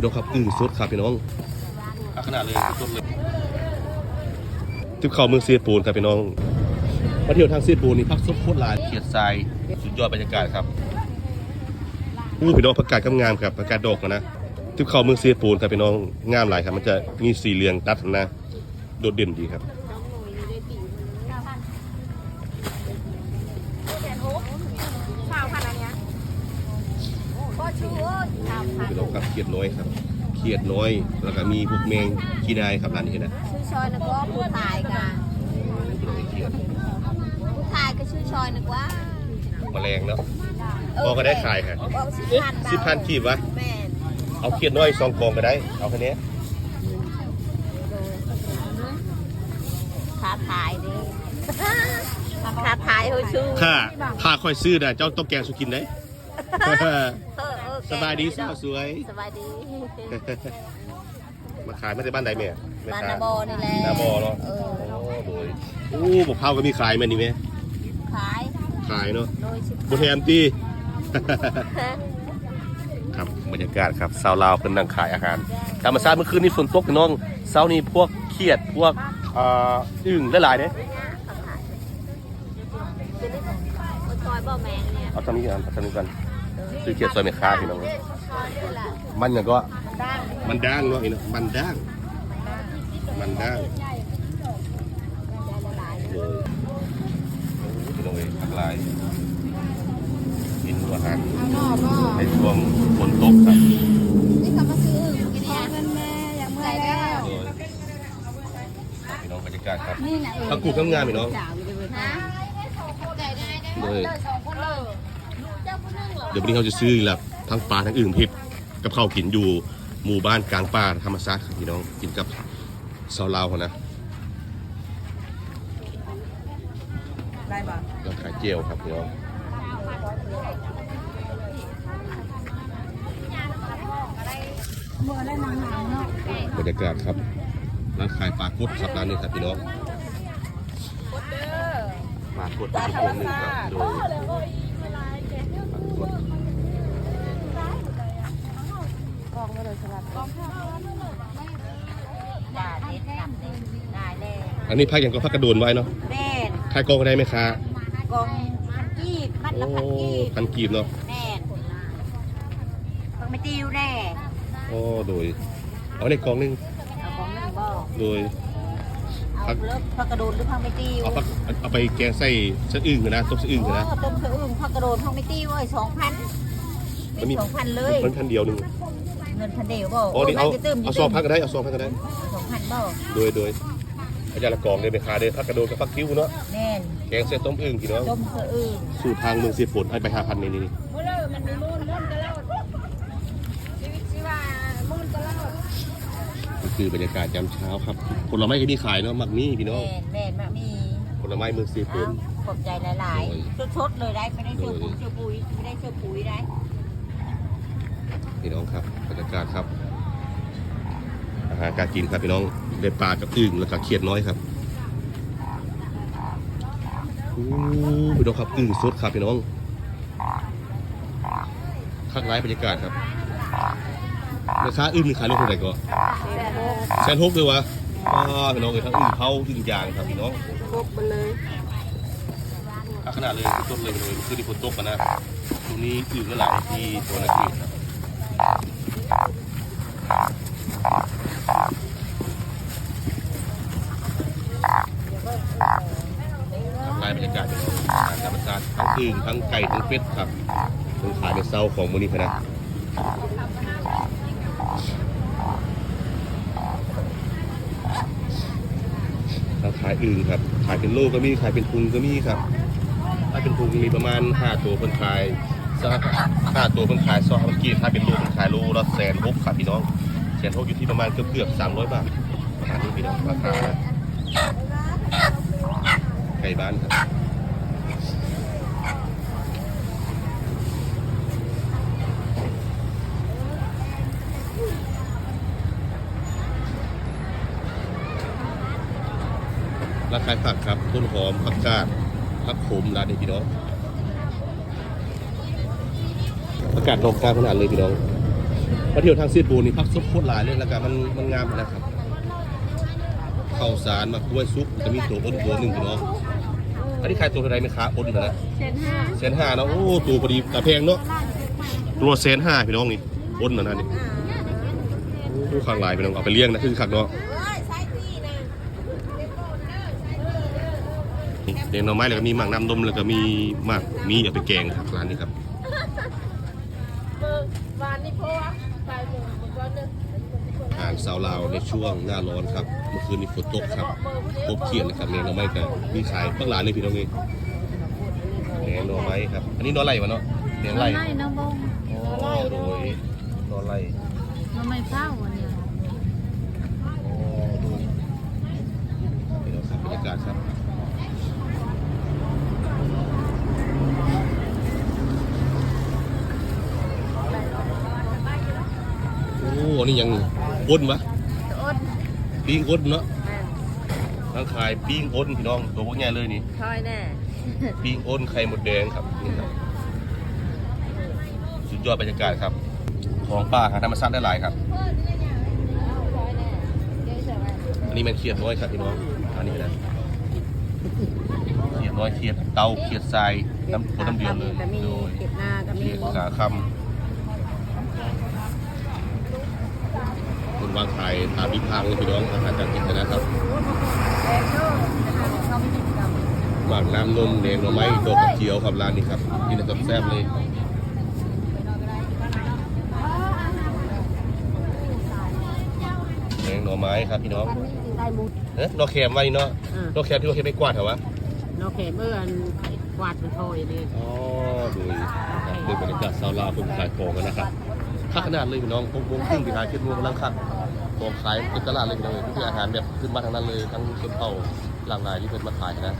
พี่น้องครับอึ่งสดครับพี่น้องขนาดเลยสดเลยทิพเขาเมืองเซียปูนครับพี่น้องมาเที่ยวทางเซียปูนนี่พักสดโคตรหลายเขียดทรายสุดยอดบรรยากาศครับอู้พี่น้องผักกาดกำงามครับผักกาดดอกนะทิพเขาเมืองเซียปูนครับพี่น้องงามหลายครับ มันจะมีสีเหลืองตัดนะโดดเด่นดีครับ ข้าวพันอันเนี้ย ก็นพี่น้องครับเขียดน้อยครับเขียดน้อย แล้วก็มีพวกแมงขี้นายครับร้านนี้นะชื่อชอยนึกว่าผู้ตายกันผู้ตายก็ชื่อชอยนึกว่าแมลงเนาะพอก็ได้ขายค่ะบสิบพันขีดวะเอาเขียดน้อยสองกองก็ได้ เอาแค่นี้ขาถ่ายดิขาถ่ายเฮ้ยชื่อถ้าถ้าค่อยซื้อนะเจ้าต้องแกงสุกินได้เอ สบายดีสาวสวย สบายดีมาขายไม่ได้บ้านใดแม่แม่บ้านค้านาโบนี่แหละนาบอเนาะเออโอ้โดยโอ้บอกเผาก็มีขายแม่นี่แม่ขายขายเนาะโดยสิบบุแทนตี้ครับบรรยากาศครับสาวลาวเพิ่นนั่งขายอาหารธรรมชาติเมื่อคืนนี้ฝนตกพี่น้องเช้านี้พวกเขียดพวกเอ่ออึ่งหลายๆเด้คนซอยบ่แมงเนี่ยเอาทางนี้กันเอาทางนี้กัน ซื้อเขียดซอยแม่ค้าพี่น้องซอยนี่แหละมันอย่างก็ด้านมันด่างเนาะอีเนาะมันด่าง มันด่างได้หลายเลยโอ้พี่น้องเอ้ยทักหลายกินอาหารเอาหน่อบ่ในช่วงฝนตกครับนี่เขามาซื้ออึ่งกินเนี่ยเงินแม่อยากเมื่อยแล้วโดยพี่น้องบรรยากาศครับนี่นะเออผักกูดงามๆพี่น้องฮะใจได้ได้เลย เหรอเดี๋ยววันนี้เขาจะซื้อละทั้งปลาทั้งอึ่งพิษกับข้าวกินอยู่หมู่บ้านกลางป่าธรรมชาติครับพี่น้องกินกับสาวลาวเขานะได้ป่ะแล้วขายเจียวครับพี่น้องบรรยากาศครับร้านขายปลากดครับร้านนี้ครับพี่น้องปลากดเป็นชั่วโมงหนึ่งครับโดยปลากด กองไม่เลยสลัดกองได้เด็ดจับเด็ดได้แน่อันนี้พักอยังก็พักกระโดนไว้เนาะแน่นขายกองก็ได้ไหมคะกองพันกีบมันโอ้ละพันกีบพันกีบเนาะแน่นฟังไม่ติวแน่โอ้โดยเอาในกองหนึงเอากองหนึ่งบ่โดย เอาเลิกพักกระโดดหรือพักไม่ติวเอาพักเอาไปแกงไส้สะอึ่งกันนะต้มสะอึ่งกันนะโต้มสะอึ่งพักกระโดดพักไม่ติวเว้ยสองพันมีสองพันเลยมันพันเดียวหนึง เงินพันเดียวบ่อ๋อนี่เอาจะติมเอาซองพักก็ได้เอาซองพักก็ได้สองพันบ่โดยโดยอาจารย์ละกองเลยไปคาเดยพักกระโดดกับพักคิ้วเนาะแน่นแกงเส้นต้มอึ่งพี่น้องต้มสะอึ่งสูตรทางเมืองเสียฝนให้ไปหาพันนี่นี่เมื่อเลยมันมีมูลมูลตลอดชีวิตชีวามูลตลอดนี่คือบรรยากาศยามเช้าครับผลไม้ที่นี่ขายเนาะมักนี่พี่น้องแม่นแม่นมะมีผลไม้เมืองเสียฝอ้านวขอบใจหลายโอ้ยๆชดๆเลยได้ไม่ได้เชื่อปุ๋ยเชื่อปุ๋ยไม่ได้เชื่อปุ๋ยได้พี่น้ องครับบรรยากาศครับ อาหารการกินครับพี่น้องได้ปลากับอึ่งแล้วก็เขียดน้อยครับอู้พี่น้องครับอึ่งสดครับพี่น้องข้างไร้บรรยากาศครับราคาอึ่งนี่ขายโลเท่าไหร่ก็แสนหกเลยวะพี่น้องเลยทั้งอึ่งเผาอึ่งยางครับพี่น้องครบไปเลยขนาดเลยต้นเลยเลยคือที่ฝนตกนนะตรงนี้อึ่งละหลายที่ตัวนาทีครับ ลายบรรยากาศพี่น้งอาหารธรรมชาติทั้งอึ่งทั้งไก่ทั้งเป็ดครับเป็นขายในเซาของมูลนิธินะทั้งขายอึ่งครับ ขายเป็นโลก็มี ขายเป็นพุงก็มีครับ ถ้าเป็นพุงมีประมาณ5ตัวคนขาย สักห้าตัวคนขายซอเมื่อกี้ถ้าเป็นโลคนขายโลละแสนหกครับพี่น้องแสนหกอยู่ที่ประมาณเกือบเกือบสามร้อยบาทประมาณนี้พี่น้องราคาไก่บ้านครับราคาผักครับต้นหอมผักกาดผักขมร้านนี้พี่น้อง ผักกาดดอกกลางขนาดเลยพี่น้องมาเที่ยวทางซีปูนนี่พักซุปโคตรหลายเลยแล้วก็มันมันงามนะครับข้าวสารมากล้วยซุปจะมีตัวอ้นตัวหนึ่งพี่น้องอันนี้ขายตัวเท่าไหรไหมคะอ้นนะเซนห้าแสนห้าเนาะโอ้ตัวพอดีแต่แพงเนาะตัวแสนห้าพี่น้องนี่อ้นนะนะนี่โอ้ข้างหลายพี่น้องเอาไปเลี้ยงนะคือขักเนาะเอ้ยไซส์พี่นะนี่เลี้ยงหน่อไม้แล้วก็มีหมากน้ำดมแล้วก็มีหมากมีเอาไปแกงครับร้านนี้ครับเบิก วานนี่เพราะว่าไปหมู่หมู่ก้อนหนึงอาหารสาวลาวในช่วงหน้าร้อนครับ เมื่อคืนนี้ฝนตกครับพบเขียนนะครับเลี้ยงหน่อไม้กันมีขายเพิ่งร้านเลยพี่น้องนี่เลี้ยงหน่อไม้ครับ อันนี้หน่อไร่วะเนาะเลี้ยงไร่ไล่น้องบงอ๋อโดยหน่อไร่น้องไม่เฝ้าวันนี้ อ๋อโดยนี่เราครับบรรยากาศครับ โอ้นี่ยังอ้นวะอ้นปิ้งอ้นเนาะแม่นร้านขายปิ้งอ้นพี่น้องตัวพวกใหญ่เลยนี่คอยแน่ปิ้งอ้นไข่หมดแดงครับนี่ครับสุดยอดบรรยากาศครับ ของป่าหาธรรมชาติได้หลายครับคอยแน่เดี๋ยวจะมาอันนี้มันเขียดน้อยครับพี่น้องอันนี้นะเขียดน้อยเขียดเตาเขียดทรายน้ำคนน้ำเดือดเลยก็มีโดยเก็บหน้าก็มีเขียดขาคำคน วางขายตามพิพังเลยพี่น้องอาหารการกินนะครับแดงโน่นะคะเขาไม่กินกับหมากน้ำนมแดงหน่อไม้ดอกกระเจียวครับร้านนี้ครับนี่นะครับแซ่บเลยแดงหน่อไม้ครับพี่น้องวันนี้กินได้หมูเอ๊ะดอกแคมไว้เนาะอ่าดอกแคมที่ว่าแคมไม่กวาดเหรอวะโอเคเมื่ออันกวาดเป็นโทยนี่อ๋อดูนะครับดูบรรยากาศชาวลาวคนขายของกันนะครับค่าขนาดเลยพี่น้องพวกวงครึ่งที่ขายเช็ดมือกำลังคัด ของขายเป็นตลาดเลยพี่น้องเลยทุกอาหารแบบขึ้นมาทางนั้นเลยทั้งชนเผ่าหลากหลายที่เป็นมาขายนะ